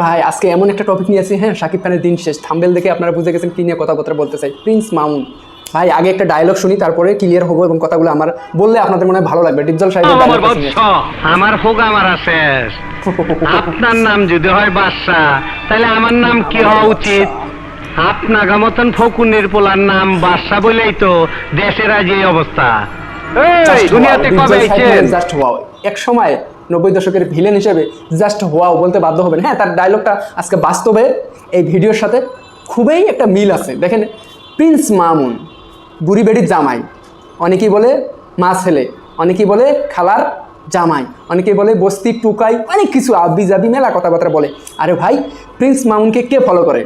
ভাই আজকে এমন একটা টপিক নিয়ে আসি হ্যাঁ শাকিব খানের দিন শেষ। থাম্বেল দেখে আপনারা বুঝে গেছেন কি নিয়ে কথাবার্তা বলতে চাই। প্রিন্স মামুন ভাই আগে একটা ডায়লগ শুনি তারপরে ক্লিয়ার হব এবং কথাগুলো আমার বললে আপনাদের মনে হয় ভালো লাগবে। ডিপজল সাহেবের আমার টা আমার শেষ আপনার নাম যদি হয় বাদশাহ তাহলে আমার নাম কি হওয়া উচিত? আপনার মতন ফকুনের পোলার নাম বাদশাহ বলেই তো দেশের আজ এই অবস্থা। এই দুনিয়াতে কবে আইছেন? জাস্ট ওয়াও এক সময় নব্বই দশকের ভিলেন হিসেবে জাস্ট ওয়াও বলতে বাধ্য হবেন। হ্যাঁ তার ডায়লগটা আজকে বাস্তবে এই ভিডিওর সাথে খুবই একটা মিল আছে। দেখেন প্রিন্স মামুন বুড়ি বেড়ির জামাই, অনেকেই বলে মা ছেলে, অনেকেই বলে খালার জামাই, অনেকেই বলে বস্তি, টুকাই, অনেক কিছু আবি জাবি মেলা কথাবার্তা বলে। আরে ভাই প্রিন্স মামুনকে কে ফলো করে?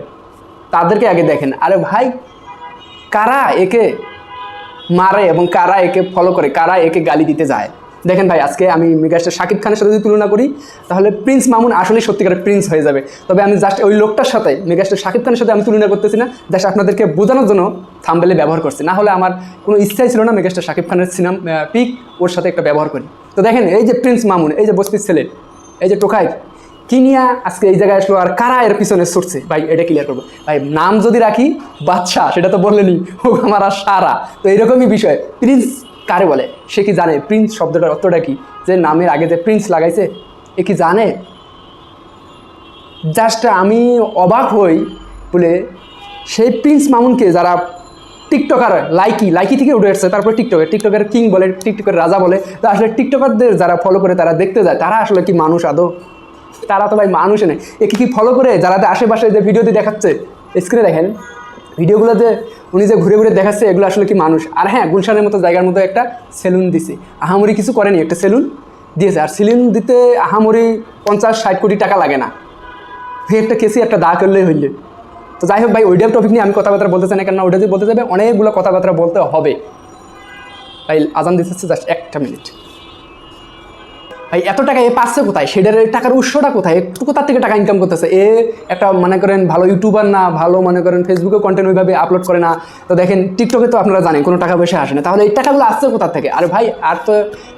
তাদেরকে আগে দেখেন। আরে ভাই, কারা একে মারে এবং কারা একে ফলো করে? কারা একে গালি দিতে যায়? দেখেন ভাই, আজকে আমি মেগাস্টার শাকিব খানের সাথে যদি তুলনা করি, তাহলে প্রিন্স মামুন আসলে সত্যিকারের প্রিন্স হয়ে যাবে। তবে আমি জাস্ট ওই লোকটার সাথে, মেগাস্টার শাকিব খানের সাথে আমি তুলনা করতেছি না জাস্ট আপনাদেরকে বোঝানোর জন্য থাম্বেলে ব্যবহার করছি। না হলে আমার কোনো ইচ্ছাই ছিল না মেগাস্টার শাকিব খানের সিনেমা পিক ওর সাথে একটা ব্যবহার করি। তো দেখেন, এই যে প্রিন্স মামুন, এই যে বস্তির ছেলে, এই যে টোকাই, কি নিয়ে আজকে এই জায়গায় আসলো আর কারা এর পিছনে ছুটছে? ভাই, এটা ক্লিয়ার করব। ভাই, নাম যদি রাখি বাচ্চা সেটা তো বললেনি ও আমার আর সারা। তো এরকমই বিষয়। প্রিন্স কারে বলে? সে কি জানে প্রিন্স শব্দটার অর্থটা কি? যে নামের আগে যে প্রিন্স লাগাইছে, এ কি জানে? জাস্ট আমি অবাক হই বলে সেই প্রিন্স মামুনকে যারা টিকটকার, লাইকি লাইকি থেকে উঠে এসছে, তারপরে টিকটকের টিকটকের কিং বলে, টিকটকের রাজা বলে, তো আসলে টিকটকারদের যারা ফলো করে তারা দেখতে যায়, তারা আসলে কি মানুষ আদৌ? তারা তো ভাই মানুষ নেই একে কি ফলো করে? যারা আশেপাশে যে ভিডিওতে দেখাচ্ছে স্ক্রিনে দেখেন। ভিডিওগুলো যে উনি যে ঘুরে ঘুরে দেখাচ্ছে, এগুলো আসলে কি মানুষ? আর হ্যাঁ গুলশানের মতো জায়গার মতো একটা সেলুন দিছে। আহামরি কিছু করেনি, একটা সেলুন দিয়েছে। আর সেলুন দিতে আহামরি পঞ্চাশ, ষাট কোটি টাকা লাগে না। তুই একটা কেসি, একটা দা করলেই হইলে। তো যাই হোক ভাই ওইটার টপিক নিয়ে আমি কথাবার্তা বলতে চাই না কেন ওইটা যদি বলতে যাবে, অনেকগুলো কথাবার্তা বলতে হবে। তাই আজান দিতেছে জাস্ট একটা মিনিট ভাই, এত টাকা এ পাচ্ছে কোথায়? সেটার টাকার উৎসটা কোথায়? একটু কোথা থেকে টাকা ইনকাম করতেছে? এ একটা মনে করেন ভালো ইউটিউবার না, ভালো মনে করেন ফেসবুকে কন্টেন্ট ওইভাবে আপলোড করে না। তো দেখেন টিকটকে তো আপনারা জানেন, কোনো টাকা পয়সা আসে না। তাহলে এই টাকাগুলো আসছে কোথা থেকে? আরে ভাই, আর তো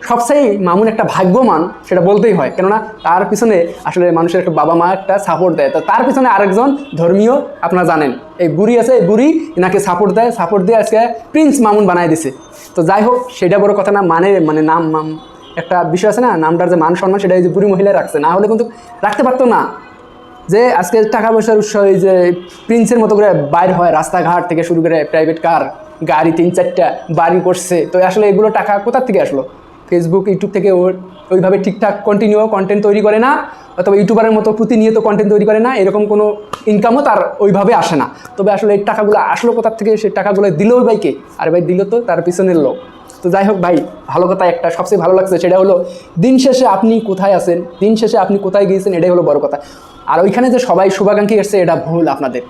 সবচেয়ে মামুন একটা ভাগ্যমান সেটা বলতেই হয়। কেননা তার পিছনে আসলে মানুষের একটা বাবা মা একটা সাপোর্ট দেয়। তো তার পিছনে আরেকজন ধর্মীয়, আপনারা জানেন। এই বুড়ি আছে, এই বুড়ি এনাকে সাপোর্ট দেয়। সাপোর্ট দিয়ে আজকে প্রিন্স মামুন বানায় দিছে। তো যাই হোক, সেটা বড় কথা না মানে মানে নাম মাম একটা বিষয় আছে না, নামটার যে মান সম্মান সেটা এই যে বুড়ি মহিলা রাখছে, না হলে কিন্তু রাখতে পারতো না। যে আজকে টাকা পয়সার উৎস এই যে প্রিন্সের মতো করে বাইর হয়, রাস্তাঘাট থেকে শুরু করে প্রাইভেট কার গাড়ি, তিন চারটা বাড়ি করছে। তো আসলে এগুলো টাকা কোথার থেকে আসলো? ফেসবুক ইউটিউব থেকে ওর ওইভাবে ঠিকঠাক কন্টিনিউ কন্টেন্ট তৈরি করে না, অথবা ইউটিউবারের মতো প্রতিনিয়ত কন্টেন্ট তৈরি করে না, এরকম কোনো ইনকামও তার ওইভাবে আসে না। তবে আসলে এই টাকাগুলো আসলো কোথার থেকে? সেই টাকাগুলো দিলেও ভাই কে আর ভাই, দিল তো তার পিছনের লোক। তো যাই হোক ভাই, ভালো কথা একটা, সবচেয়ে ভালো লাগছে সেটা হলো দিন শেষে আপনি কোথায় আছেন, দিন শেষে আপনি কোথায় গিয়েছেন এটাই হলো বড় কথা। আর ওইখানে যে সবাই শুভাকাঙ্ক্ষী এসছে, এটা ভুল আপনাদের।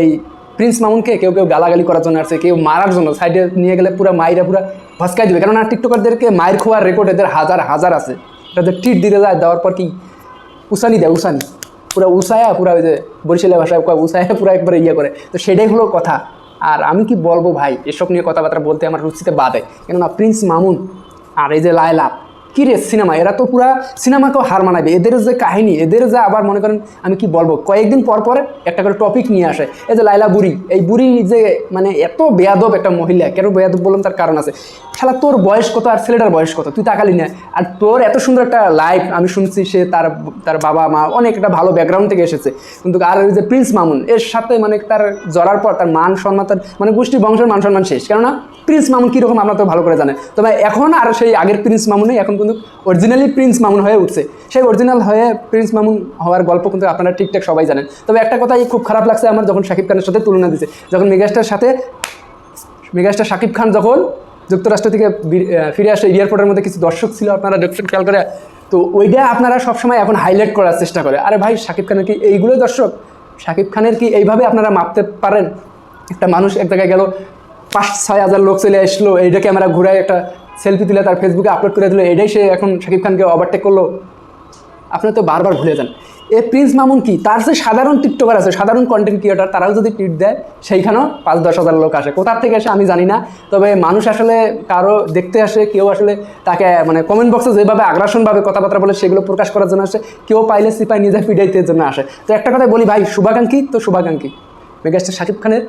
এই প্রিন্স মামুনকে কেউ কেউ গালাগালি করার জন্য আসছে, কেউ মারার জন্য সাইডে নিয়ে গেলে পুরো মাইরা পুরো ভসকাই দিবে। কেননা টিকটকারদেরকে মায়ের খোয়ার রেকর্ড এদের হাজার হাজার আছে। এটা টিট দিতে যায়, দেওয়ার পর কি? উসানি দেয়, উসানি। পুরো উসায়া, পুরো ওই যে বরিশালের ভাষায় উসায়া পুরো একবারে ইয়ে করে। তো সেটাই হলো কথা। আর আমি কি বলব ভাই, এসব নিয়ে কথাবার্তা বলতে আমার রুচিতে বাদে কেননা প্রিন্স মামুন আর এই যে লায়লা কি রে সিনেমা? এরা তো পুরা সিনেমাকেও হার মানাবে। এদের যে কাহিনী, এদের যে আবার মনে করেন আমি কি বলব, কয়েকদিন পর পর একটা করে টপিক নিয়ে আসে। এই যে লাইলা বুড়ি, এই বুড়ি যে মানে এত বেয়াদব একটা মহিলা, কেন বেয়াদব বললাম তার কারণ আছে। শালা, তোর বয়স কত আর ছেলেটার বয়স কত? তুই তাকালি না। আর তোর এত সুন্দর একটা লাইফ আমি শুনছি সে তার তার বাবা মা অনেক একটা ভালো ব্যাকগ্রাউন্ড থেকে এসেছে। কিন্তু আর ওই যে প্রিন্স মামুন, এর সাথে মানে তার জড়ার পর তার মান সম্মান, তার মানে গোষ্ঠী বংশের মান সম্মান শেষ। কেননা প্রিন্স মামুন কীরকম আমরা তো ভালো করে জানেন তবে এখন আর সেই আগের প্রিন্স মামুনই এখন কিন্তু অরিজিনালি প্রিন্স মামুন হয়ে উঠছে। সেই অরিজিনাল হয়ে প্রিন্স মামুন হওয়ার গল্প কিন্তু আপনারা ঠিকঠাক সবাই জানেন। তবে একটা কথাই খুব খারাপ লাগছে আমার যখন শাকিব খানের সাথে তুলনা দিচ্ছে যখন মেগাস্টার সাথে, মেগাস্টার শাকিব খান যখন যুক্তরাষ্ট্র থেকে ফিরে আসে এয়ারপোর্টের মধ্যে কিছু দর্শক ছিল আপনারা দর্শক খেয়াল করে। তো ওইটা আপনারা সবসময় এখন হাইলাইট করার চেষ্টা করে। আরে ভাই, শাকিব খানের কি এইগুলোই দর্শক? শাকিব খানের কি এইভাবে আপনারা মাপতে পারেন? একটা মানুষ এক জায়গায় গেল পাঁচ ছয় হাজার লোক চলে আসলো এইটাকে আমরা ঘুরাই একটা সেলফি তুলে তার ফেসবুকে আপলোড করে দিল, এটাই সে এখন শাকিব খানকে ওভারটেক করল। আপনি তো বারবার ভুলে যান। এ প্রিন্স মামুন কি? তার যে সাধারণ টিকটকার আছে, সাধারণ কন্টেন্ট ক্রিয়েটার তারাও যদি টুইট দেয়, সেইখানেও পাঁচ দশ হাজার লোক আসে। কোথার থেকে আসে আমি জানি না, তবে মানুষ আসলে কারও দেখতে আসে, কেউ আসলে তাকে মানে কমেন্ট বক্সে যেভাবে আগ্রাসনভাবে কথাবার্তা বলে, সেগুলো প্রকাশ করার জন্য আসে, কেউ পাইলে সিপাই নিজে ফিডাইতে জন্য আসে। তো একটা কথা বলি ভাই, শুভাকাঙ্ক্ষী, তো শুভাকাঙ্ক্ষী। মেগাস্টার শাকিব খানের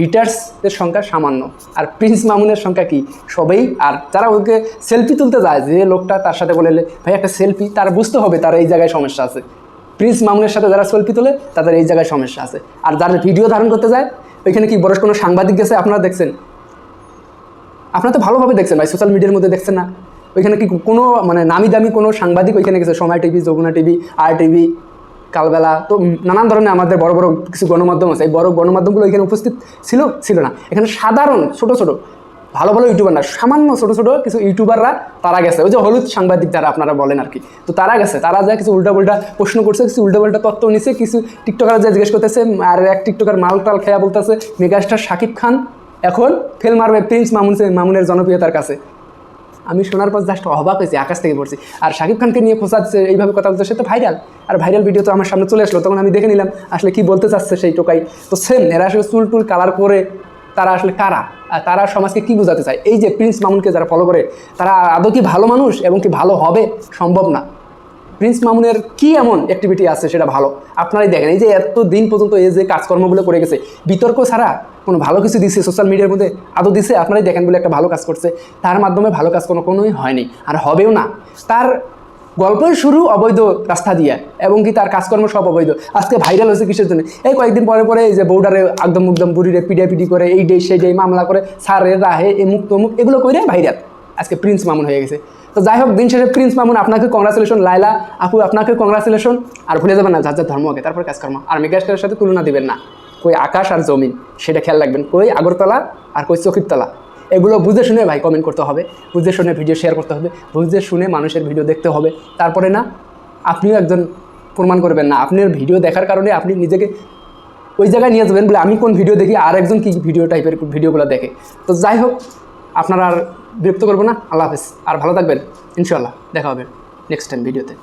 হিটার্সদের সংখ্যা সামান্য। আর প্রিন্স মামুনের সংখ্যা কি? সবেই। আর যারা ওকে সেলফি তুলতে যায়, যে লোকটা তার সাথে বলে, ভাই, একটা সেলফি তার বুঝতে হবে তার এই জায়গায় সমস্যা আছে। প্রিন্স মামুনের সাথে যারা সেলফি তোলে, তাদের এই জায়গায় সমস্যা আছে। আর যারা ভিডিও ধারণ করতে যায়, ওইখানে কি বড় কোনো সাংবাদিক গেছে? আপনারা দেখছেন? আপনারা তো ভালোভাবে দেখছেন ভাই সোশ্যাল মিডিয়ার মধ্যে দেখছেন না? ওইখানে কি কোনো মানে নামি দামি কোনো সাংবাদিক ওইখানে গেছে? Somoy TV, Jamuna TV, R TV. Kalbela, তো নানান ধরনের আমাদের বড় বড় কিছু গণমাধ্যম আছে। এই বড় গণমাধ্যমগুলো এখানে উপস্থিত ছিল ছিল না। এখানে সাধারণ ছোট ছোট, ভালো ভালো ইউটিউবার না, সামান্য ছোট ছোট কিছু ইউটিউবাররা তারা গেছে। ওই যে হলুদ সাংবাদিক যারা আপনারা বলেন আর কি, তো তারা গেছে। তারা যা কিছু উল্টাপাল্টা প্রশ্ন করছে, কিছু উল্টাপাল্টা তত্ত্ব নিছে, কিছু টিকটকার যা জিজ্ঞেস করতেছে, আর এক টিকটকার মাল টাল খেয়া বলতেছে, মেগাস্টার শাকিব খান এখন ফেল মারবে প্রিন্স মামুন মামুনের জনপ্রিয়তার কাছে। আমি শোনার পর জাস্ট অবাক হয়েছি, আকাশ থেকে পড়ছি। আর শাকিব খানকে নিয়ে খোঁচাচ্ছে এইভাবে কথা বলছে, সে তো ভাইরাল আর ভাইরাল ভিডিও তো আমার সামনে চলে আসলো, তখন আমি দেখে নিলাম, আসলে কি বলতে চাচ্ছে সেই টোকাই। তো সেম এরা আসলে চুল টুল কালার করে তারা আসলে কারা? আর তারা সমাজকে কি বোঝাতে চায়? এই যে প্রিন্স মামুনকে যারা ফলো করে, তারা আদৌ কি ভালো মানুষ এবং কি ভালো হবে? সম্ভব না। প্রিন্স মামুনের কি এমন অ্যাক্টিভিটি আছে সেটা ভালো? আপনারাই দেখেন, এই যে এত দিন পর্যন্ত এই যে কাজকর্মগুলো করে গেছে, বিতর্ক ছাড়া কোনো ভালো কিছু দিছে সোশ্যাল মিডিয়ার মধ্যে? আদৌ দিছে? আপনারাই দেখেন বলে একটা ভালো কাজ করছে। তার মাধ্যমে ভালো কাজ কোনো কোনোই হয়নি, আর হবেও না। তার গল্পের শুরু অবৈধ রাস্তা দিয়ে, এবং কি তার কাজকর্ম সব অবৈধ। আজকে ভাইরাল হয়েছে কিসের জন্য? এই কয়েকদিন পরে পরে এই যে বৌডারে একদম মুকদম বুড়িরে পিডি করে, এই ডে সেই ডে মামলা করে, সারে, রাহে, এ মুক্ত মুখ এগুলো করে ভাইরাল আজকে প্রিন্স মামুন হয়ে গেছে। তো যাই হোক, দিন শেষে প্রিন্স মামুন আপনাকে কংগ্রাচুলেশন লাইলা আপু, আপনাকে কংগ্রাচুলেশন আর ভুলে যাবেন না, যার যার ধর্ম আগে, তারপর কাজকর্ম আর মেগাস্টারের সাথে তুলনা দিবেন না। কই আকাশ আর জমিন, সেটা খেয়াল রাখবেন। কই আগরতলা আর কই চকিরতলা এগুলো বুঝে শুনে ভাই কমেন্ট করতে হবে, বুঝে শুনে ভিডিও শেয়ার করতে হবে, বুঝে শুনে মানুষের ভিডিও দেখতে হবে। তারপরে না, আপনিও একজন প্রমাণ করবেন না। আপনার ভিডিও দেখার কারণে আপনি নিজেকে ওই জায়গায় নিয়ে যাবেন বলে আমি কোন ভিডিও দেখি, আর একজন কি ভিডিও টাইপের ভিডিওগুলো দেখে। তো যাই হোক, আপনারা আর বিরক্ত করব না। আল্লাহ হাফেজ। আর ভালো থাকবেন। ইনশাল্লাহ দেখা হবে নেক্সট টাইম ভিডিওতে